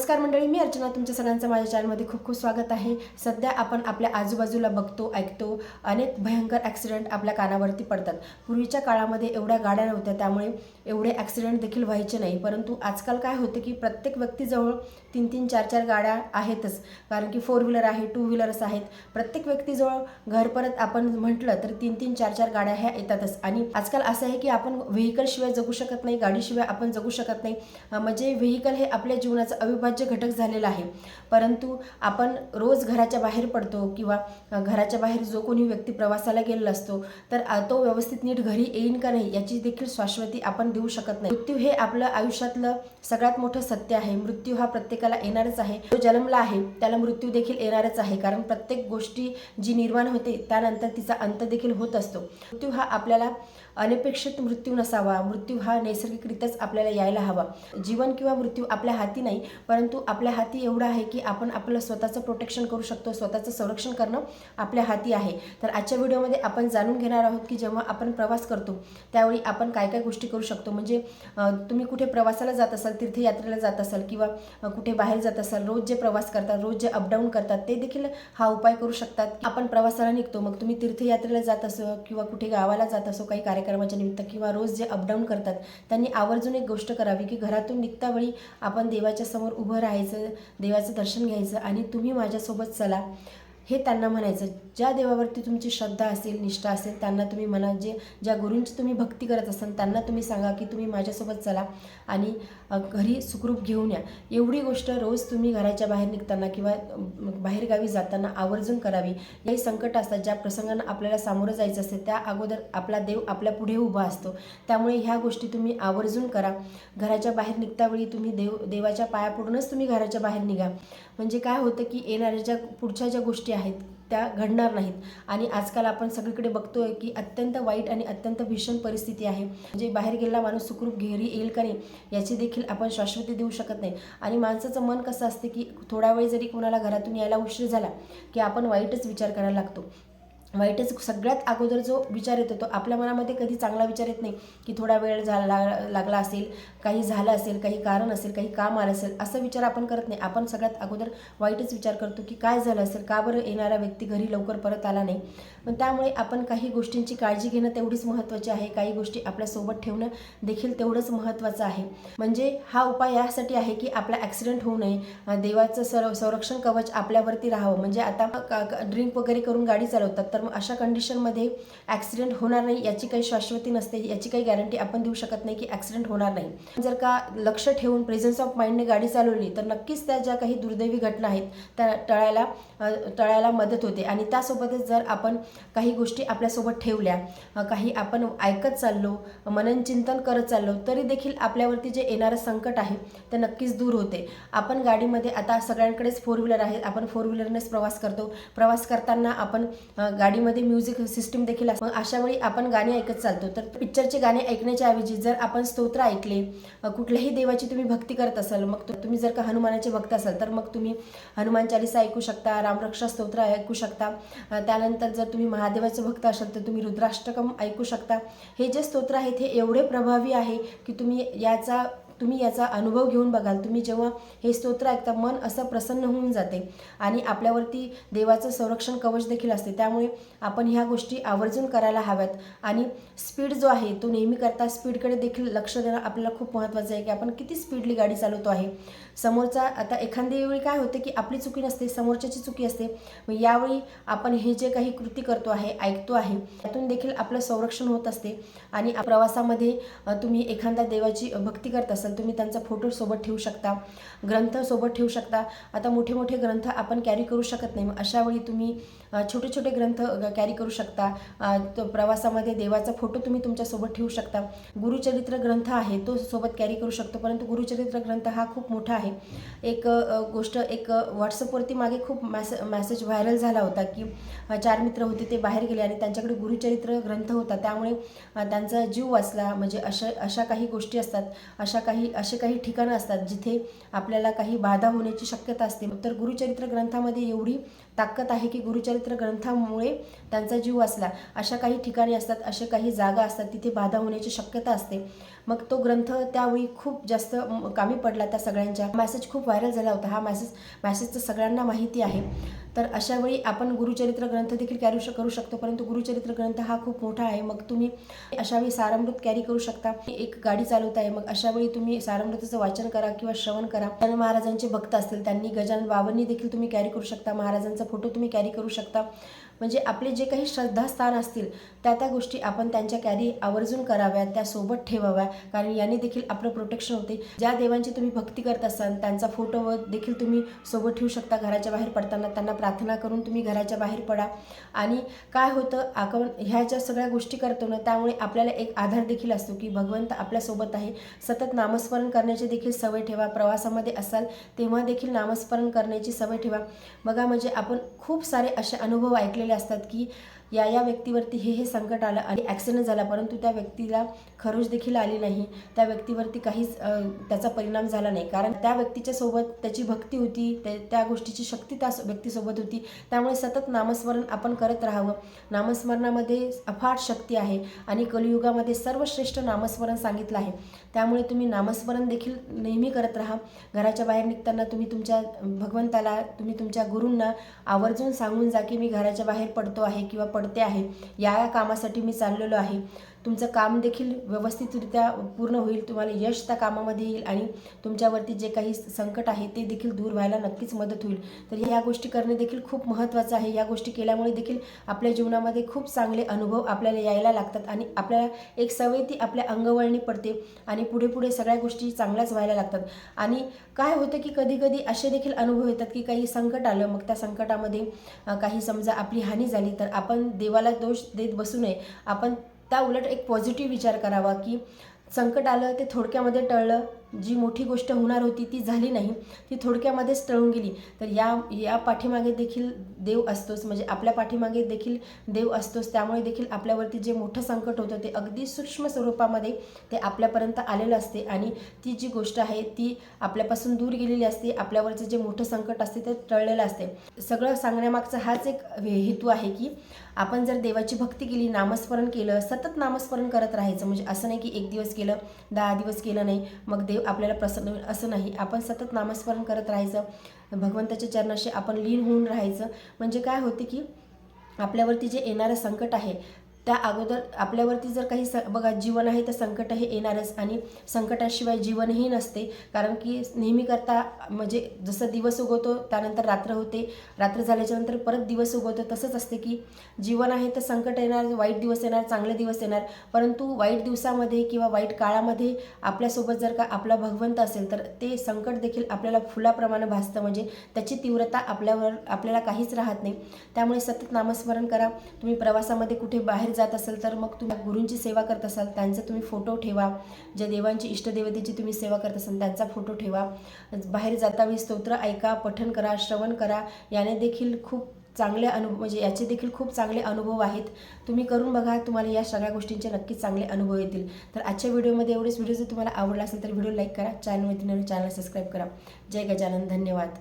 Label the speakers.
Speaker 1: नमस्कार मंडळी मी अर्चना. तुमच्या सगळ्यांचं माझ्या चॅनलमध्ये खूप खूप स्वागत आहे. सध्या आपण आपल्या आजूबाजूला बघतो ऐकतो अनेक भयंकर ॲक्सिडेंट आपल्या कानावरती पडतात. पूर्वीच्या काळामध्ये एवढ्या गाड्या नव्हत्या त्यामुळे एवढे ॲक्सिडेंट देखील व्हायचे नाही. परंतु आजकाल काय होतं की प्रत्येक व्यक्तीजवळ तीन तीन चार चार गाड्या आहेतच. कारण की फोर व्हीलर आहे टू व्हीलर्स आहेत. प्रत्येक व्यक्तीजवळ घर परत आपण म्हटलं तर तीन तीन चार चार गाड्या ह्या येतातच. आणि आजकाल असं आहे की आपण व्हेकलशिवाय जगू शकत नाही गाडीशिवाय आपण जगू शकत नाही. म्हणजे व्हेकल हे आपल्या जीवनाचा अविभाज्य घटक झालेला आहे. परंतु आपण रोज घराच्या बाहेर पडतो किंवा घराच्या बाहेर जो कोणी व्यक्ती प्रवासाला गेलेला असतो तर तो व्यवस्थित नीट घरी येईन का नाही याची देखील शाश्वती आपण देऊ शकत नाही. मृत्यू हे आपलं आयुष्यातलं सगळ्यात मोठं सत्य आहे. मृत्यू हा प्रत्येकाला येणारच आहे. जो जन्मला आहे त्याला मृत्यू देखील येणारच आहे. कारण प्रत्येक गोष्टी जी निर्माण होते त्यानंतर तिचा अंत देखील होत असतो. मृत्यू हा आपल्याला अनपेक्षित मृत्यू नसावा. मृत्यू हा नैसर्गिकरित्याच आपल्याला यायला हवा. जीवन किंवा मृत्यू आपल्या हाती नाही पण परंतु आपल्या हाती एवढं आहे की आपण आपलं स्वतःचं प्रोटेक्शन करू शकतो स्वतःचं संरक्षण करणं आपल्या हाती आहे. तर आजच्या व्हिडिओमध्ये आपण जाणून घेणार आहोत की जेव्हा आपण प्रवास करतो त्यावेळी आपण काय काय गोष्टी करू शकतो. म्हणजे तुम्ही कुठे प्रवासाला जात असाल तीर्थयात्रेला जात असाल किंवा कुठे बाहेर जात असाल रोज जे प्रवास करतात रोज जे अपडाऊन करतात ते देखील हा उपाय करू शकतात. आपण प्रवासाला निघतो मग तुम्ही तीर्थयात्रेला जात असो किंवा कुठे गावाला जात असो काही कार्यक्रमाच्या निमित्त किंवा रोज जे अपडाऊन करतात त्यांनी आवर्जून एक गोष्ट करावी की घरातून निघता वेळी आपण देवाच्या समोर उभं राहायचं देवाचं दर्शन घ्यायचं आणि तुम्ही माझ्यासोबत चला. हे त्यांना म्हणायचं. ज्या देवावरती तुमची श्रद्धा असेल निष्ठा असेल त्यांना तुम्ही म्हणा. जे ज्या गुरूंची तुम्ही भक्ती करत असाल त्यांना तुम्ही सांगा की तुम्ही माझ्यासोबत चला आणि घरी सुखरूप घेऊन या. एवढी गोष्ट रोज तुम्ही घराच्या बाहेर निघताना किंवा बाहेरगावी जाताना आवर्जून करावी. काही संकट असतात. ज्या प्रसंगांना आपल्याला सामोरं जायचं असते त्या अगोदर आपला देव आपल्या पुढे उभा असतो. त्यामुळे ह्या गोष्टी तुम्ही आवर्जून करा. घराच्या बाहेर निघतावेळी तुम्ही देव देवाच्या पाया पडूनच तुम्ही घराच्या बाहेर निघा. म्हणजे काय होतं की येणाऱ्या ज्या पुढच्या ज्या गोष्टी आहेत त्या घडणार नाहीत. आणि आजकाल आपण सगळीकडे बघतोय की अत्यंत वाईट आणि अत्यंत भीषण परिस्थिती आहे. म्हणजे बाहेर गेलेला माणूस सुखरूप घरी येईल का नाही याची देखील आपण शाश्वती देऊ शकत नाही. आणि माणसाचं मन कसं असते की थोडा वेळ जरी कोणाला घरातून यायला उशीर झाला की आपण वाईटच विचार करायला लागतो. वाईटच सगळ्यात अगोदर जो विचार येतो तो आपल्या मनामध्ये कधी चांगला विचार येत नाही की थोडा वेळ झाला लाग- लागला असेल काही झालं असेल काही कारण असेल काही काम आलं असेल असा विचार आपण करत नाही. आपण सगळ्यात अगोदर वाईटच विचार करतो की काय झालं असेल का बरं येणारा व्यक्ती घरी लवकर परत आला नाही? पण त्यामुळे आपण काही गोष्टींची काळजी घेणं तेवढीच महत्त्वाची आहे. काही गोष्टी आपल्यासोबत ठेवणं देखील तेवढंच महत्त्वाचं आहे. म्हणजे हा उपाय यासाठी आहे की आपला ॲक्सिडेंट होऊ नये. देवाचं सर संरक्षण कवच आपल्यावरती राहावं. म्हणजे आता ड्रिंक वगैरे करून गाडी चालवतात तर मग अशा कंडिशनमध्ये ॲक्सिडेंट होणार नाही याची काही शाश्वती नसते याची काही गॅरंटी आपण देऊ शकत नाही की ॲक्सिडेंट होणार नाही. जर का लक्ष ठेवून प्रेझन्स ऑफ माइंडने गाडी चालवली तर नक्कीच त्या ज्या काही दुर्दैवी घटना आहेत त्या टळायला टळायला मदत होते. आणि त्यासोबतच जर आपण काही गोष्टी आपल्यासोबत ठेवल्या काही आपण ऐकत चाललो मनन चिंतन करत चाललो तरी देखील आपल्यावरती जे येणारं संकट आहे ते नक्कीच दूर होते. आपण गाडीमध्ये आता सगळ्यांकडेच फोर व्हीलर आहेत आपण फोर व्हीलरनेच प्रवास करतो. प्रवास करताना आपण गाडी गाडीमध्ये म्युझिक सिस्टीम देखील असतो. मग अशा वेळी आपण गाणी ऐकत चालतो. तर पिक्चरचे गाणे ऐकण्याच्या ऐवजी जर आपण स्तोत्र ऐकले कुठल्याही देवाची तुम्ही भक्ती करत असाल मग तुम्ही जर का हनुमानाचे भक्त असाल तर मग तुम्ही हनुमान चालिसा ऐकू शकता रामरक्षा स्तोत्र ऐकू शकता. त्यानंतर जर तुम्ही महादेवाचे भक्त असाल तर तुम्ही रुद्राष्टकम ऐकू शकता. हे जे स्तोत्र आहेत हे एवढे प्रभावी आहे की तुम्ही याचा तुम्ही याचा अनुभव घेऊन बघाल. तुम्ही जेव्हा हे स्तोत्र ऐकता मन असं प्रसन्न होऊन जाते आणि आपल्यावरती देवाचं संरक्षण कवच देखील असते. त्यामुळे आपण ह्या गोष्टी आवर्जून करायला हव्यात आणि स्पीड जो आहे तो नेहमी करता स्पीडकडे देखील लक्ष देणं आपल्याला खूप महत्त्वाचं आहे की आपण किती स्पीडली गाडी चालवतो आहे. समोरचा आता एखाद्या वेळी काय होते की आपली चुकी नसते समोरच्याची चुकी असते. मग यावेळी आपण हे जे काही कृती करतो आहे ऐकतो आहे त्यातून देखील आपलं संरक्षण होत असते आणि प्रवासामध्ये तुम्ही एखाद्या देवाची भक्ती करत असाल तुम्ही त्यांचा फोटो सोबत ठेवू शकता ग्रंथ सोबत ठेवू शकता. आता मोठे मोठे ग्रंथ आपण कॅरी करू शकत नाही. अशा वेळी तुम्ही छोटे छोटे ग्रंथ कॅरी करू शकता. तो प्रवासामध्ये देवाचा फोटो तुम्ही तुमच्यासोबत ठेवू शकता. गुरुचरित्र ग्रंथ आहे तो सोबत कॅरी करू शकतो. परंतु गुरुचरित्र ग्रंथ हा खूप मोठा आहे. एक गोष्ट एक व्हॉट्सअपवरती मागे खूप मॅसे मॅसेज व्हायरल झाला होता की चार मित्र होते ते बाहेर गेले आणि त्यांच्याकडे गुरुचरित्र ग्रंथ होता. त्यामुळे त्यांचा जीव वाचला. म्हणजे अशा अशा काही गोष्टी असतात. अशा काही काही असे काही ठिकाणं असतात जिथे आपल्याला काही बाधा होण्याची शक्यता असते. तर गुरुचरित्र ग्रंथामध्ये एवढी ताकद आहे की गुरुचरित्र ग्रंथामुळे त्यांचा जीव वाचला. अशा काही ठिकाणी असतात अशा काही जागा असतात तिथे बाधा होण्याची शक्यता असते. मग तो ग्रंथ त्यावेळी खूप जास्त कामी पडला त्या सगळ्यांच्या. मॅसेज खूप व्हायरल झाला होता. हा मॅसेज मॅसेजचं सगळ्यांना माहिती आहे. तर अशावेळी आपण गुरुचरित्र ग्रंथ देखील कॅरी श करू शकतो. परंतु गुरुचरित्र ग्रंथ हा खूप मोठा आहे. मग तुम्ही अशावेळी सारामृत कॅरी करू शकता. एक गाडी चालवत आहे. मग अशावेळी तुम्ही सारामृताचं वाचन करा किंवा श्रवण करा. गजानन महाराजांचे भक्त असतील. त्यांनी गजानन बाबांनी देखील तुम्ही कॅरी करू शकता. महाराजांचा फोटो तुम्ही कॅरी करू शकता. म्हणजे आपले जे काही श्रद्धास्थान असतील त्या त्या गोष्टी आपण त्यांच्या कॅरी आवर्जून कराव्या त्या सोबत ठेवाव्या कारण याने देखील आपलं प्रोटेक्शन होते. ज्या देवांची तुम्ही भक्ती करत असाल त्यांचा फोटो देखील तुम्ही सोबत ठेवू शकता घराच्या बाहेर पडताना. त्यांना प्रार्थना करून तुम्ही घराच्या बाहेर पडा. आणि काय होतं आपण ह्या ज्या सगळ्या गोष्टी करतो ना त्यामुळे आपल्याला एक आधार देखील असतो की भगवंत आपल्यासोबत आहे. सतत नामस्मरण करण्याची देखील सवय ठेवा. प्रवासामध्ये असाल तेव्हा देखील नामस्मरण करण्याची सवय ठेवा. बघा म्हणजे आपण खूप सारे असे अनुभव ऐकलेले असतात की या या व्यक्तीवरती हे हे संकट आलं आणि ॲक्सिडेंट झाला परंतु त्या व्यक्तीला खरोच देखील आली नाही. त्या व्यक्तीवरती काहीच त्याचा परिणाम झाला नाही. कारण त्या व्यक्तीच्या सोबत त्याची भक्ती होती त्या त्या गोष्टीची शक्ती त्या व्यक्तीसोबत होती. त्यामुळे सतत नामस्मरण आपण करत राहावं. नामस्मरणामध्ये अफाट शक्ती आहे आणि कलियुगामध्ये सर्वश्रेष्ठ नामस्मरण सांगितलं आहे. त्यामुळे तुम्ही नामस्मरण देखील नेहमी करत राहा. घराच्या बाहेर निघताना तुम्ही तुमच्या भगवंताला तुम्ही तुमच्या गुरूंना आवर्जून सांगून जा की मी घराच्या बाहेर पडतो आहे किंवा पडते आहे. या या कामासाठी मी चाललेलो आहे. तुमचं काम देखील व्यवस्थितरित्या पूर्ण होईल तुम्हाला यश त्या कामामध्ये येईल आणि तुमच्यावरती जे काही संकट आहे ते देखील दूर व्हायला नक्कीच मदत होईल. तर या गोष्टी करणे देखील खूप महत्त्वाचं आहे. या गोष्टी केल्यामुळे देखील आपल्या जीवनामध्ये खूप चांगले अनुभव आपल्याला यायला लागतात आणि आपल्याला एक सवय ती आपल्या अंगवळणी पडते आणि पुढे पुढे सगळ्या गोष्टी चांगल्याच व्हायला लागतात. आणि काय होतं की कधी कधी असे देखील अनुभव येतात की काही संकट आलं मग त्या संकटामध्ये काही समजा आपली हानी झाली तर आपण देवाला दोष देत बसू नये. आपण त्या उलट एक पॉझिटिव्ह विचार करावा की संकट आलं ते थोडक्यामध्ये टळलं. जी मोठी गोष्ट होणार होती ती झाली नाही ती थोडक्यामध्येच टळून गेली. तर या या पाठीमागे देखील देव असतोच म्हणजे आपल्या पाठीमागे देखील देव असतोच. त्यामुळे देखील आपल्यावरती जे मोठं संकट होतं ते अगदी सूक्ष्म स्वरूपामध्ये ते आपल्यापर्यंत आलेलं असते. आणि ती जी गोष्ट आहे ती आपल्यापासून दूर गेलेली असते आपल्यावरचं जे मोठं संकट असते ते टळलेलं असते. सगळं सांगण्यामागचा हाच एक हेतू आहे की आपण जर देवाची भक्ती केली नामस्मरण केलं सतत नामस्मरण करत राहायचं म्हणजे असं नाही की एक दिवस केलं दहा दिवस केलं नाही मग देव आपल्याला प्रसन्न होईल असं नाही. आपण सतत नामस्मरण करत राहायचं. भगवंताच्या चरणाशी आपण लीन होऊन राहायचं. म्हणजे काय होते की आपल्यावरती जे येणारं संकट आहे त्या अगोदर आपल्यावरती जर काही स बघा जीवन आहे तर संकट हे येणारच आणि संकटाशिवाय जीवनही नसते. कारण की नेहमी करता म्हणजे जसं दिवस उगवतो त्यानंतर रात्र होते. रात्र झाल्याच्यानंतर परत दिवस उगवतो. तसंच असते की जीवन आहे तर संकट येणार वाईट दिवस येणार चांगले दिवस येणार. परंतु वाईट दिवसामध्ये किंवा वाईट काळामध्ये आपल्यासोबत जर का आपला भगवंत असेल तर ते संकट देखील आपल्याला फुलाप्रमाणे भासतं. म्हणजे त्याची तीव्रता आपल्यावर आपल्याला काहीच राहत नाही. त्यामुळे सतत नामस्मरण करा. तुम्ही प्रवासामध्ये कुठे बाहेर जात असाल तर मग तुम्ही गुरूंची सेवा करत असाल त्यांचा तुम्ही फोटो ठेवा. ज्या देवांची इष्टदेवतेची तुम्ही सेवा करत असाल त्यांचा फोटो ठेवा. बाहेर जातावेळी स्तोत्र ऐका पठन करा श्रवण करा. याने देखील खूप चांगले अनुभव म्हणजे याचे देखील खूप चांगले अनुभव आहेत. तुम्ही करून बघा तुम्हाला या सगळ्या गोष्टींचे नक्कीच चांगले अनुभव येतील. तर आजच्या व्हिडिओमध्ये एवढेच. व्हिडिओ जर तुम्हाला आवडला असेल तर व्हिडिओ लाईक करा. चॅनलमध्ये चॅनल सबस्क्राईब करा. जय गजानन. धन्यवाद.